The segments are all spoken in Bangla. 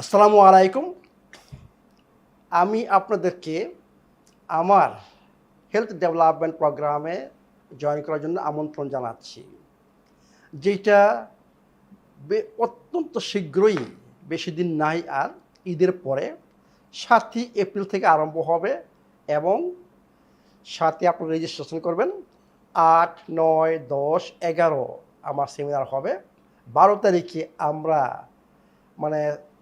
আসসালামু আলাইকুম। আমি আপনাদেরকে আমার হেলথ ডেভেলপমেন্ট প্রোগ্রামে জয়েন করার জন্য আমন্ত্রণ জানাচ্ছি যেটা অত্যন্ত শীঘ্রই, বেশি দিন নাই আর ঈদের পরে সাতই এপ্রিল থেকে আরম্ভ হবে এবং সাথে আপনারা রেজিস্ট্রেশন করবেন। আট, নয়, দশ, এগারো আমার সেমিনার হবে। বারো তারিখে আমরা মানে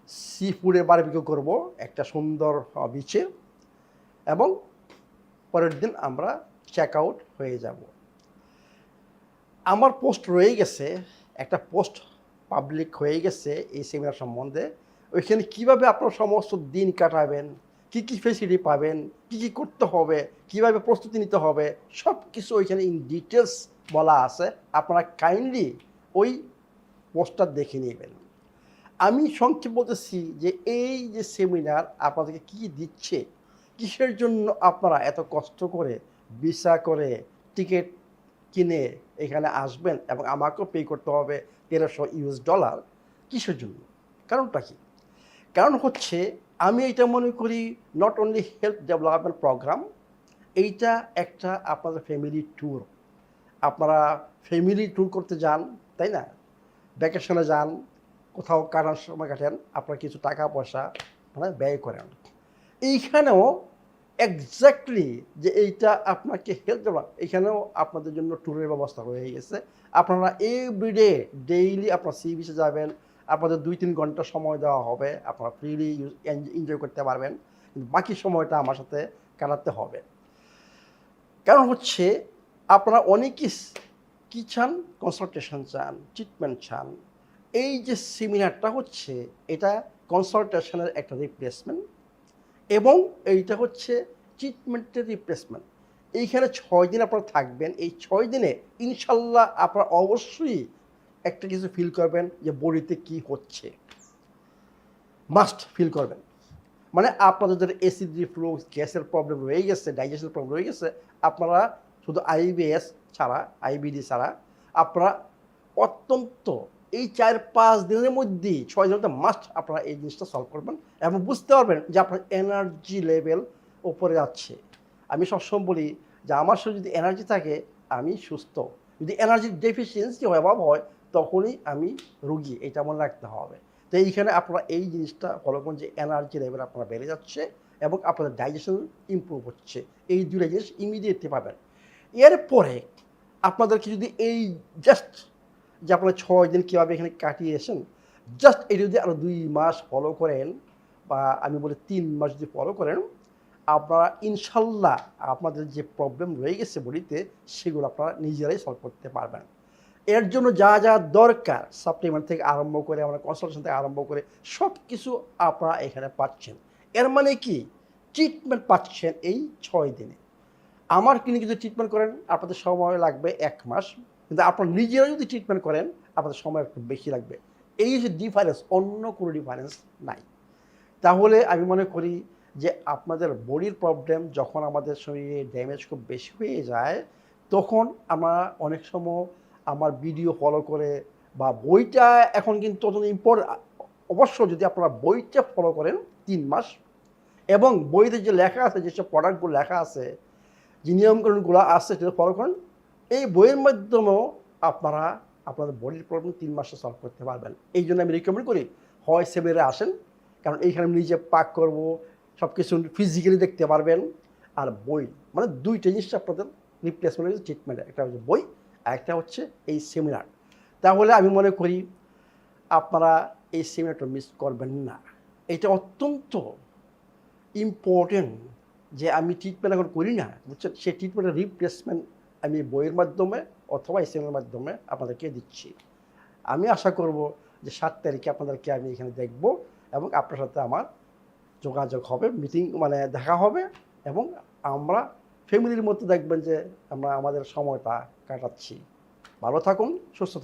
সি ফুডের বারবিকিউ করব, একটা সুন্দর বিচে এবং পরের দিন আমরা চেক আউট হয়ে যাব। আমার পোস্ট রয়ে গেছে, একটা পোস্ট পাবলিক হয়ে গেছে এই সেমিনার সম্বন্ধে। ওইখানে কীভাবে আপনার সমস্ত দিন কাটাবেন, কি কি ফেসিলিটি পাবেন, কি কি করতে হবে, কীভাবে প্রস্তুতি নিতে হবে সব কিছু ওইখানে ইন ডিটেলস বলা আছে। আপনারা কাইন্ডলি ওই পোস্টটা দেখে নেবেন। আমি সংক্ষেপ বলতেছি যে এই যে সেমিনার আপনাদেরকে কি দিচ্ছে? কিসের জন্য আপনারা এত কষ্ট করে ভিসা করে টিকিট কিনে এখানে আসবেন এবং আমাকেও পে করতে হবে তেরোশো ইউএস ডলার কিসের জন্য? কারণটা কি? কারণ হচ্ছে আমি এটা মনে করি not only health development program এইটা একটা আপনাদের ফ্যামিলি ট্যুর আপনারা ফ্যামিলি ট্যুর করতে যান, তাই না? ভ্যাকেশনে যান কোথাও কাটার সময় কাটেন, আপনার কিছু টাকা পয়সা মানে ব্যয় করেন। এইখানেও এক্স্যাক্টলি যে এইটা আপনাকে হেল্প দেওয়া এইখানেও আপনাদের জন্য ট্যুরের ব্যবস্থা হয়ে গেছে। আপনারা এভরিডে ডেইলি আপনার সি বিচে যাবেন, আপনাদের দুই তিন ঘণ্টা সময় দেওয়া হবে, আপনারা ফ্রিলি এনজয় করতে পারবেন, কিন্তু বাকি সময়টা আমার সাথে কাটাতে হবে। কারণ হচ্ছে, আপনারা অনেকই কী চান? কনসালটেশন চান ট্রিটমেন্ট চান। এই যে সেমিনারটা হচ্ছে, এটা কনসালটেশনের একটা রিপ্লেসমেন্ট এবং এইটা হচ্ছে ট্রিটমেন্টের রিপ্লেসমেন্ট এইখানে ছয় দিন আপনারা থাকবেন। এই ছয় দিনে ইনশাল্লাহ আপনারা অবশ্যই একটা কিছু ফিল করবেন যে বডিতে কি হচ্ছে। মাস্ট ফিল করবেন। মানে আপনাদের যাদের এসিড রিফ্লুক্স গ্যাসের প্রবলেম রয়ে গেছে ডাইজেশনের প্রবলেম রয়ে গেছে, আপনারা শুধু আইবিএস ছাড়া আইবিডি ছাড়া, আপনারা অত্যন্ত এই চার পাঁচ দিনের মধ্যেই ছয় দিনের মাস্ট আপনারা এই জিনিসটা সলভ করবেন এবং বুঝতে পারবেন যে আপনার এনার্জি লেভেল ওপরে যাচ্ছে। আমি সবসময় বলি যে আমার শরীরে যদি এনার্জি থাকে, আমি সুস্থ। যদি এনার্জি ডেফিসিয়েন্সি হয়, অভাব হয়, তখনই আমি রুগী। এটা মনে রাখতে হবে। তো এইখানে আপনারা এই জিনিসটা ফলো করুন যে এনার্জি লেভেল আপনারা বেড়ে যাচ্ছে এবং আপনাদের ডাইজেশন ইমপ্রুভ হচ্ছে। এই দুটো জিনিস ইমিডিয়েটলি পাবেন। এরপরে আপনাদেরকে যদি এই জাস্ট যে আপনারা ছয় দিন কীভাবে এখানে কাটিয়েছেন জাস্ট এটা যদি আরও দুই মাস ফলো করেন বা আমি বলি তিন মাস যদি ফলো করেন, আপনারা ইনশাল্লাহ আপনাদের যে প্রবলেম রয়ে গেছে বডিতে, সেগুলো আপনারা নিজেরাই সলভ করতে পারবেন। এর জন্য যা যা দরকার সাপ্লিমেন্ট থেকে আরম্ভ করে, আমরা কনসালটেশন থেকে আরম্ভ করে সব কিছু আপনারা এখানে পাচ্ছেন। এর মানে কি? ট্রিটমেন্ট পাচ্ছেন এই ছয় দিনে। আমার ক্লিনিকে যদি ট্রিটমেন্ট করেন, আপনাদের সময় লাগবে এক মাস। কিন্তু আপনার নিজেরা যদি ট্রিটমেন্ট করেন, আপনাদের সময় একটু বেশি লাগবে। এই যে ডিফারেন্স অন্য কোনো ডিফারেন্স নাই। তাহলে আমি মনে করি যে আপনাদের বডির প্রবলেম যখন আমাদের শরীরে ড্যামেজ খুব বেশি হয়ে যায়, তখন আমরা অনেক সময় আমার ভিডিও ফলো করে বা বইটা এখন কিন্তু তত ইম্পর্ট অবশ্য যদি আপনারা বইটা ফলো করেন তিন মাস, এবং বইতে যে লেখা আছে, যেসব প্রোডাক্টগুলো লেখা আছে, যে নিয়মকানুনগুলো আছে সেটা ফলো করেন এই বইয়ের মাধ্যমেও আপনারা আপনাদের বডির প্রবলেম তিন মাসে সলভ করতে পারবেন। এই জন্য আমি রিকমেন্ড করি, হয় সেমিনারে আসেন, কারণ এইখানে আমি নিজে পাক করব সব কিছু ফিজিক্যালি দেখতে পারবেন। আর বই মানে দুইটা জিনিস আপনাদের রিপ্লেসমেন্ট ট্রিটমেন্ট একটা হচ্ছে বই, আর একটা হচ্ছে এই সেমিনার তাহলে আমি মনে করি, আপনারা এই সেমিনারটা মিস করবেন না। এটা অত্যন্ত ইম্পর্টেন্ট যে আমি ট্রিটমেন্ট এখন করি না, বুঝছেন? সেই ট্রিটমেন্টের রিপ্লেসমেন্ট আমি বইয়ের মাধ্যমে অথবা এসএমের মাধ্যমে আপনাদেরকে দিচ্ছি। আমি আশা করব যে সাত তারিখে আপনাদেরকে আমি এখানে দেখব এবং আপনার সাথে আমার যোগাযোগ হবে মিটিং মানে দেখা হবে এবং আমরা ফ্যামিলির মধ্যে দেখবেন যে আমরা আমাদের সময়টা কাটাচ্ছি। ভালো থাকুন, সুস্থ থাকুন।